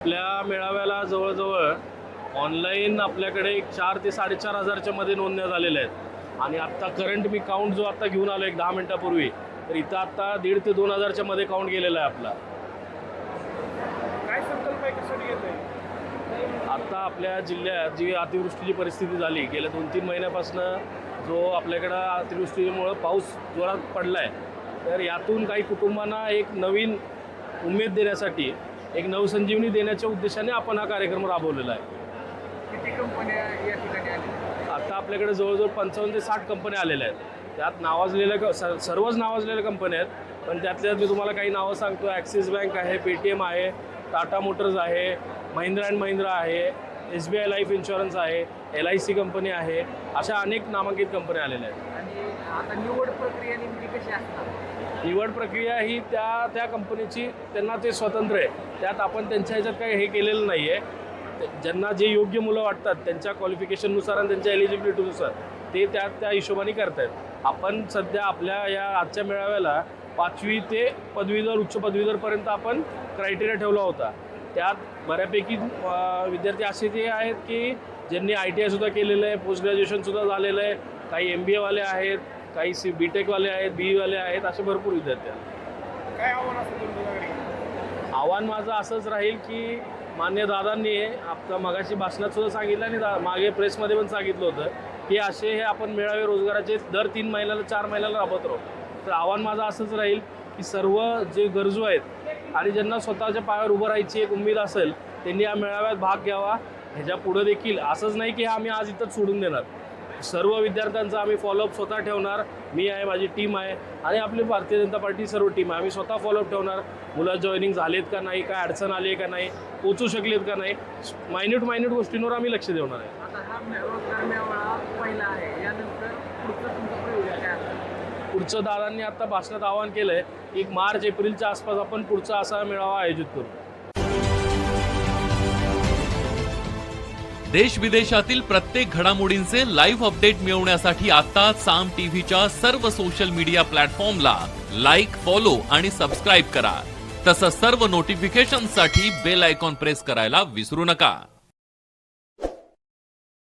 आपल्या मेळाव्याला जवळजवळ ऑनलाईन आपल्याकडे एक चार ते साडेचार हजारच्या मध्ये नोंदण्या झालेल्या आहेत. आणि आत्ता करंट मी काउंट जो आत्ता घेऊन आलो एक दहा मिनटापूर्वी तर इथं आत्ता दीड ते दोन हजारच्या मध्ये काउंट गेलेला आहे आपला. काय संकल्प आहे? आत्ता आपल्या जिल्ह्यात जी अतिवृष्टीची परिस्थिती झाली गेल्या दोन तीन महिन्यापासून जो आपल्याकडं अतिवृष्टीमुळं पाऊस जोरात पडला आहे तर यातून काही कुटुंबांना एक नवीन उमेद देण्यासाठी एक नवसंजीवनी देण्याच्या उद्देशाने आपण हा कार्यक्रम राबवलेला आहे. किती कंपन्या या ठिकाणी आल्या आता आपल्याकडे जवळजवळ पंचावन्न ते साठ कंपन्या आलेल्या आहेत. त्यात नावाजलेल्या क- स- सर्वच नावाजलेल्या कंपन्या आहेत. पण त्यातल्या मी तुम्हाला काही नावं सांगतो. ॲक्सिस बँक आहे पेटीएम आहे टाटा मोटर्स आहे महिंद्रा अँड महिंद्रा आहे S B I life insurance आहे एल आय सी कंपनी आहे अशा अनेक नामांकित कंपन्या आलेल्या आहेत. आणि आता निवड प्रक्रिया नेमकी कशी निवड प्रक्रिया ही त्या त्या कंपनीची त्यांना ते स्वतंत्र आहे. त्यात आपण त्यांच्या ह्याच्यात काही हे केलेलं नाही आहे ज्यांना जे योग्य मुलं वाटतात त्यांच्या क्वालिफिकेशननुसार आणि त्यांच्या एलिजिबिलिटीनुसार ते त्या त्या हिशोबाने करतायत. आपण सध्या आपल्या या आजच्या मेळाव्याला पाचवी ते पदवीधर उच्च पदवीधरपर्यंत आपण क्रायटेरिया ठेवला होता. त्यात बऱ्यापैकी विद्यार्थी असे ते आहेत की ज्यांनी आय टी आयसुद्धा केलेलं आहे पोस्ट ग्रॅज्युएशनसुद्धा झालेलं आहे काही एम बी एवाले आहेत काही सी बी टेकवाले आहेत बी वाले आहेत असे भरपूर विद्यार्थी आहेत. काय आव्हान तुमच्या आव्हान माझं असंच राहील की मान्य दादांनी आता मगाशी भाषणात सुद्धा सांगितलं आणि दा- मागे प्रेसमध्ये पण सांगितलं होतं की असे हे आपण मेळावे रोजगाराचे दर तीन महिन्याला चार महिन्याला राबवत राहू. तर आव्हान माझं असंच राहील की सर्व जे गरजू आहेत आणि ज्यांना स्वतःच्या पायावर उभं राहायची एक उमेद असेल त्यांनी या मेळाव्यात भाग घ्यावा. ह्याच्या पुढं देखील असंच नाही की आम्ही आज इथंच सोडून देणार. सर्व विद्यार्थ्यांचा आम्ही फॉलोअप स्वतः ठेवणार. मी आहे माझी टीम आहे आणि आपली भारतीय जनता पार्टी सर्व टीम आहे. आम्ही स्वतः फॉलोअप ठेवणार. मुलं जॉईनिंग झालेत का नाही काय अडचण आली आहे का नाही पोचू शकलेत का नाही मायन्यूट मायन्यूट गोष्टींवर आम्ही लक्ष देणार आहे आता हा मे- रोजगार मेळावा पहिला आहे यानंतर पुढचं दादांनी आता भाषणात आवाहन केलं आहे की मार्च एप्रिलच्या आसपास आपण पुढचा असा मेळावा आयोजित करू. देश विदेशातील प्रत्येक घडामोडींचे लाईव्ह अपडेट मिळवण्यासाठी आता साम टीव्हीच्या सर्व सोशल मीडिया प्लॅटफॉर्मला लाईक फॉलो आणि सबस्क्राईब करा. तसंच सर्व नोटिफिकेशनसाठी बेल आयकॉन प्रेस करायला विसरू नका.